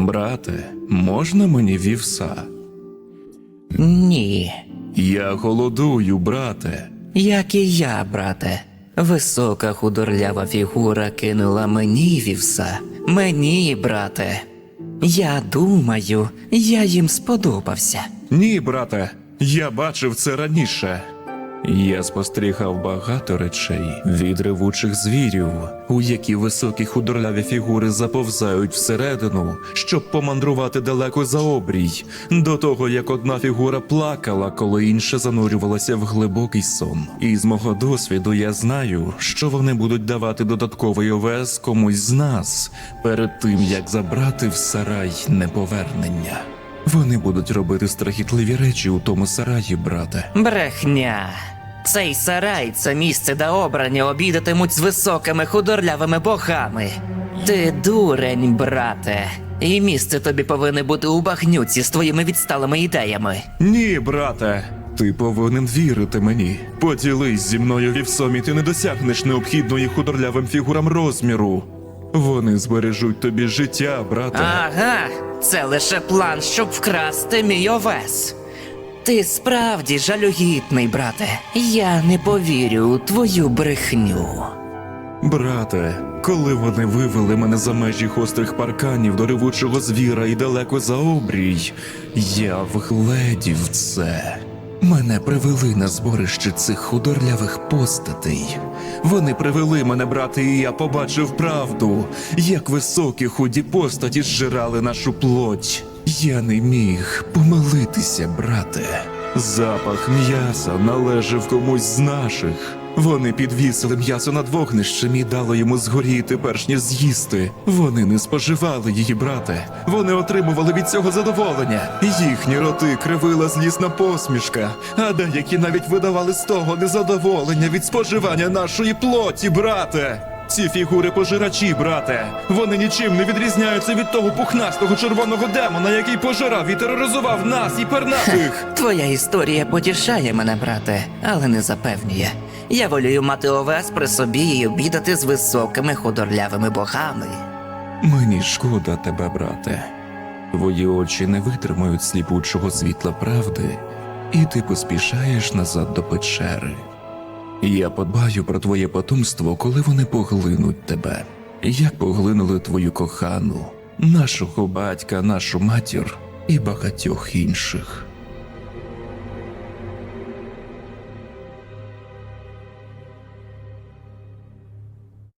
Брате, можна мені вівса? Ні. Я голодую, брате. Як і я, брате. Висока худорлява фігура кинула мені вівса. Мені, брате. Я думаю, я їм сподобався. Ні, брате, я бачив це раніше. Я спостерігав багато речей від ревучих звірів, у які високі худорляві фігури заповзають всередину, щоб помандрувати далеко за обрій, до того як одна фігура плакала, коли інша занурювалася в глибокий сон. І з мого досвіду я знаю, що вони будуть давати додатковий овес комусь з нас перед тим як забрати в сарай неповернення. Вони будуть робити страхітливі речі у тому сараї, брате. Брехня. Цей сарай це місце, де обрані обідатимуть з високими худорлявими богами. Ти дурень, брате. І місце тобі повинне бути у багнюці з твоїми відсталими ідеями. Ні, брате. Ти повинен вірити мені. Поділись зі мною і ти не досягнеш необхідної худорлявим фігурам розміру. Вони збережуть тобі життя, брате. Ага, це лише план, щоб вкрасти мій овес. Ти справді жалюгідний, брате. Я не повірю у твою брехню. Брате, коли вони вивели мене за межі гострих парканів до ревучого звіра і далеко за обрій, я вгледів це. Мене привели на зборище цих худорлявих постатей. Вони привели мене, брате, і я побачив правду, як високі худі постаті зжирали нашу плоть. Я не міг помилитися, брате. Запах м'яса належав комусь з наших. Вони підвісили м'ясо над вогнищем і дали йому згоріти, перш ніж з'їсти. Вони не споживали її, брате. Вони отримували від цього задоволення. Їхні роти кривила злісна посмішка, а деякі навіть видавали з того незадоволення від споживання нашої плоті, брате. Ці фігури пожирачі, брате. Вони нічим не відрізняються від того пухнастого червоного демона, який пожирав і тероризував нас і пернатих. Твоя історія потішає мене, брате, але не запевнює. Я волію мати овес при собі і обідати з високими худорлявими богами. Мені шкода тебе, брате. Твої очі не витримають сліпучого світла правди, і ти поспішаєш назад до печери. Я подбаю про твоє потомство, коли вони поглинуть тебе, як поглинули твою кохану, нашого батька, нашу матір і багатьох інших.